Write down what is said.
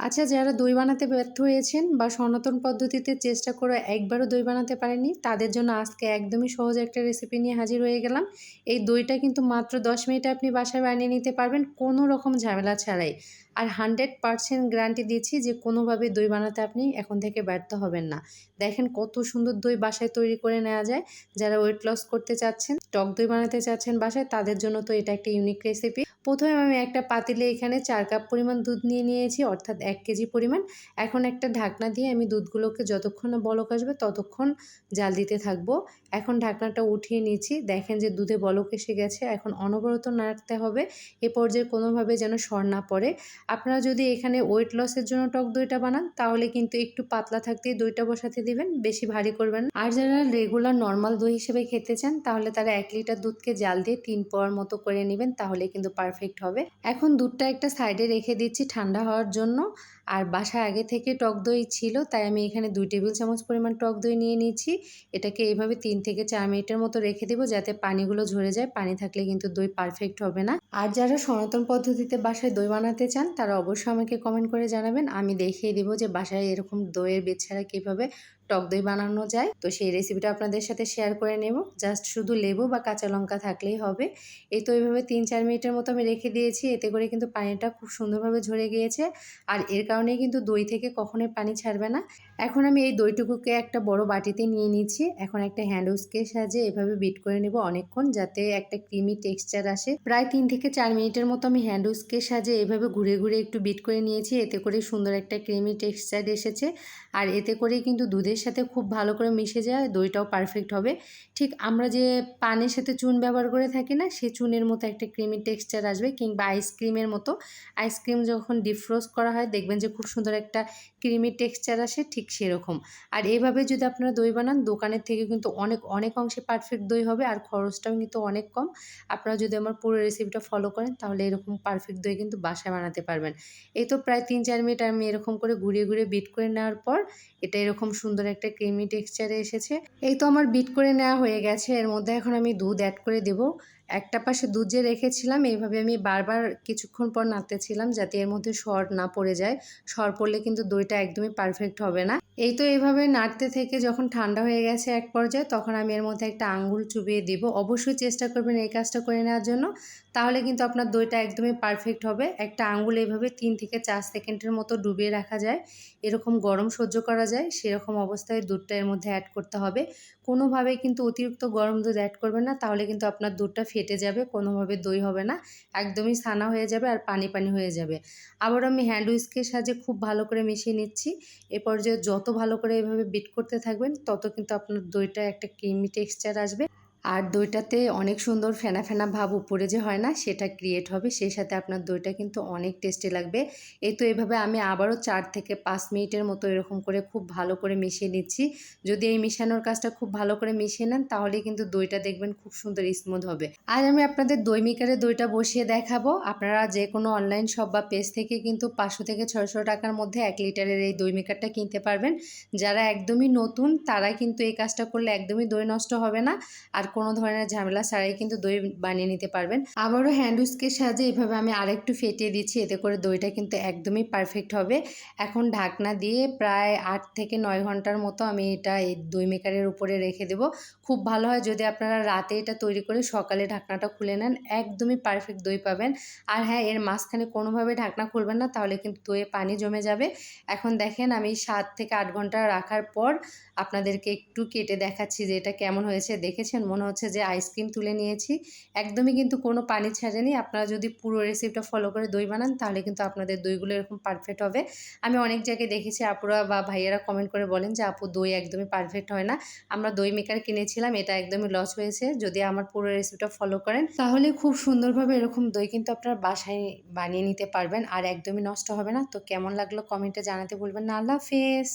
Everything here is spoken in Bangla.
আচ্ছা যারা দই বানাতে ব্যর্থ হয়েছেন বা সনাতন পদ্ধতিতে চেষ্টা করে একবারও দই বানাতে পারেনি তাদের জন্য আজকে একদমই সহজ একটা রেসিপি নিয়ে হাজির হয়ে গেলাম। এই দইটা কিন্তু মাত্র দশ মিনিটে আপনি বাসায় বানিয়ে নিতে পারবেন কোনো রকম ঝামেলা ছাড়াই। আর হান্ড্রেড পারসেন্ট গ্যারান্টি দিচ্ছি যে কোনোভাবে দই বানাতে আপনি এখন থেকে ব্যর্থ হবেন না। দেখেন কত সুন্দর দই বাসায় তৈরি করে নেওয়া যায়। যারা ওয়েট লস করতে চাচ্ছেন, টক দই বানাতে চাচ্ছেন বাসায়, তাদের জন্য তো এটা একটা ইউনিক রেসিপি প্রথমে আমি একটা পাতিলে এখানে চার কাপ পরিমাণ দুধ নিয়ে নিয়েছি, অর্থাৎ এক কেজি পরিমাণ। এখন একটা ঢাকনা দিয়ে আমি দুধগুলোকে যতক্ষণ না বলক আসবে ততক্ষণ জাল দিতে থাকব। এখন ঢাকনাটা উঠিয়ে নিয়েছি। দেখেন যে দুধে বলক এসে গেছে। এখন অনবরত নাড়তে হবে। এ পর্যায়ে কোনোভাবে যেন সর না পড়ে। আপনারা যদি এখানে ওয়েট লসের জন্য টক দইটা বানান, তাহলে কিন্তু একটু পাতলা থাকতেই দইটা বসাতে দিবেন, বেশি ভারী করবেন আর যারা রেগুলার নর্মাল দই হিসেবে খেতে চান, তাহলে তারা এক লিটার দুধকে জাল দিয়ে তিন পোয়ার মতো করে নেবেন, তাহলে কিন্তু পারফেক্ট হবে। এখন দুধটা একটা সাইডে রেখে দিচ্ছি ঠান্ডা হওয়ার জন্য। আর বাসায় আগে থেকে টক দই ছিল, তাই আমি এখানে দুই টেবিল চামচ পরিমাণ টক দই নিয়ে নিয়েছি। এটাকে এইভাবে তিন থেকে চার মিনিটের মতো রেখে দেবো যাতে পানিগুলো ঝরে যায়। পানি থাকলে কিন্তু দই পারফেক্ট হবে না। আর যারা সনাতন পদ্ধতিতে বাসায় দই বানাতে চান, তারা অবশ্যই আমাকে কমেন্ট করে জানাবেন। আমি দেখিয়ে দেবো যে বাসায় এরকম দইয়ের বেছাড়া কীভাবে টক দই বানানো যায়। তো সেই রেসিপিটা আপনাদের সাথে শেয়ার করে নেব। জাস্ট শুধু লেবু বা কাঁচা লঙ্কা থাকলেই হবে। এই তো এইভাবে তিন চার মিনিটের মতো আমি রেখে দিয়েছি। এতে করে কিন্তু পানিটা খুব সুন্দরভাবে ঝরে গিয়েছে। আর এর কারণেই কিন্তু দই থেকে কখনোই পানি ছাড়বে না। এখন আমি এই দইটুকুকে একটা বড় বাটিতে নিয়ে নিচ্ছি। এখন একটা হ্যান্ড উস্কের সাহায্যে এভাবে বিট করে নেব অনেকক্ষণ যাতে একটা ক্রিমি টেক্সচার আসে। প্রায় তিন থেকে চার মিনিটের মতো আমি হ্যান্ড উস্কের সাহায্যে এভাবে ঘুরে ঘুরে একটু বিট করে নিয়েছি। এতে করে সুন্দর একটা ক্রিমি টেক্সচার এসেছে। আর এতে করে কিন্তু দুধের সাথে খুব ভালো করে মিশে যায়, দইটাও পারফেক্ট হবে। ঠিক আমরা যে পানের সাথে চুন ব্যবহার করে থাকি না, সে চুনের মতো একটা ক্রিমি টেক্সচার আসবে কিংবা আইসক্রিমের মতো। আইসক্রিম যখন ডিফ্রোজ করা হয়, দেখবেন যে খুব সুন্দর একটা ক্রিমি টেক্সচার আসে, ঠিক সেরকম। আর এভাবে যদি আপনারা দই বানান, দোকানের থেকে কিন্তু অনেক অনেক অংশে পারফেক্ট দই হবে আর খরচটাও কিন্তু অনেক কম। আপনারা যদি আমার পুরো রেসিপিটা ফলো করেন, তাহলে এরকম পারফেক্ট দই কিন্তু বাসায় বানাতে পারবেন। এই তো প্রায় তিন চার মিনিট আমি এরকম করে ঘুরিয়ে ঘুরিয়ে বিট করে নেওয়ার পর, এটা এরকম সুন্দর একটা ক্রিমি টেক্সচারে এসেছে। এই তো আমার বিট করে নেওয়া হয়ে গেছে। এর মধ্যে এখন আমি দুধ অ্যাড করে দেবো। একটা পাশে দুধ যে রেখেছিলাম, এইভাবে আমি বারবার কিছুক্ষণ পর নাড়তেছিলাম যাতে এর মধ্যে সর না পড়ে যায়। সর পড়লে কিন্তু দইটা একদমই পারফেক্ট হবে না। এই তো এইভাবে নাড়তে থেকে যখন ঠান্ডা হয়ে গেছে এক পর্যায়ে, তখন আমি এর মধ্যে একটা আঙ্গুল চুবিয়ে দিব। অবশ্যই চেষ্টা করবেন এই কাজটা করে নেওয়ার জন্য। তাহলে কিন্তু আপনার দইটা একদমই পারফেক্ট হবে। একটা আঙ্গুল এইভাবে তিন থেকে চার সেকেন্ডের মতো ডুবিয়ে রাখা যায়। এরকম গরম সহ্য করা যায়, সেরকম অবস্থায় দুধটা এর মধ্যে অ্যাড করতে হবে। কোনোভাবে কিন্তু অতিরিক্ত গরম দুধ অ্যাড করবেন না, তাহলে কিন্তু আপনার দুধটা ফেটে যাবে, কোনোভাবে দই হবে না, একদমই ছানা হয়ে যাবে আর পানি পানি হয়ে যাবে। আবার আমি হ্যান্ড উইস্কের সাহায্যে খুব ভালো করে মিশিয়ে নিচ্ছি। এ পর্যায়ে যত ভালো করে এভাবে বিট করতে থাকবেন, তত কিন্তু আপনার দইটা একটা ক্রিমি টেক্সচার আসবে। আর দইটাতে অনেক সুন্দর ফেনা ফেনা ভাব উপরে যে হয় না, সেটা ক্রিয়েট হবে। সেই সাথে আপনার দইটা কিন্তু অনেক টেস্টি লাগবে। এই তো এভাবে আমি আবারও চার থেকে পাঁচ মিনিটের মতো এরকম করে খুব ভালো করে মিশিয়ে নিচ্ছি। যদি এই মিশানোর কাজটা খুব ভালো করে মিশিয়ে নেন তাহলে কিন্তু দইটা দেখবেন খুব সুন্দর স্মুথ হবে। আজ আমি আপনাদের দই মিকারে দইটা বসিয়ে দেখাবো। আপনারা যে কোনো অনলাইন শপ বা পেজ থেকে কিন্তু পাঁচশো থেকে ছয়শো টাকার মধ্যে এক লিটারের এই দই মিকারটা কিনতে পারবেন। যারা একদমই নতুন তারা কিন্তু এই কাজটা করলে একদমই দই নষ্ট হবে না। আর কোনো ধরনের ঝামেলা ছাড়াই কিন্তু দই বানিয়ে নিতে পারবেন। আবারও হ্যান্ড উইস্কের সাহায্যে এভাবে আমি আরেকটু ফেটিয়ে দিচ্ছি, এতে করে দইটা কিন্তু একদমই পারফেক্ট হবে। এখন ঢাকনা দিয়ে প্রায় আট থেকে নয় ঘণ্টার মতো আমি এটা এই দই মেকারের উপরে রেখে দেব। খুব ভালো হয় যদি আপনারা রাতে এটা তৈরি করে সকালে ঢাকনাটা খুলে নেন, একদমই পারফেক্ট দই পাবেন। আর হ্যাঁ এর মাঝখানে কোনোভাবে ঢাকনা খুলবেন না, তাহলে কিন্তু দইয়ে পানি জমে যাবে। এখন দেখেন আমি সাত থেকে আট ঘণ্টা রাখার পর আপনাদেরকে একটু কেটে দেখাচ্ছি যে এটা কেমন হয়েছে, দেখেছেন? মনে হচ্ছে যে আইসক্রিম তুলে নিয়েছি। একদমই কিন্তু কোনো পানি ছাড়েনি আপনারা যদি পুরো রেসিপিটা ফলো করে দই বানান, তাহলে কিন্তু আপনাদের দইগুলো এরকম পারফেক্ট হবে। আমি অনেক জায়গায় দেখেছি আপুরা বা ভাইয়ারা কমেন্ট করে বলেন যে, আপু, দই একদমই পারফেক্ট হয় না। আমরা দই মেকার কিনেছিলাম, এটা একদমই লস হয়েছে। যদি আমার পুরো রেসিপিটা ফলো করেন, তাহলে খুব সুন্দরভাবে এরকম দই কিন্তু আপনার বাসায় বানিয়ে নিতে পারবেন। আর একদমই নষ্ট হবে না। তো কেমন লাগল কমেন্টে জানাতে বলবেন না। আল্লাহ হাফেজ!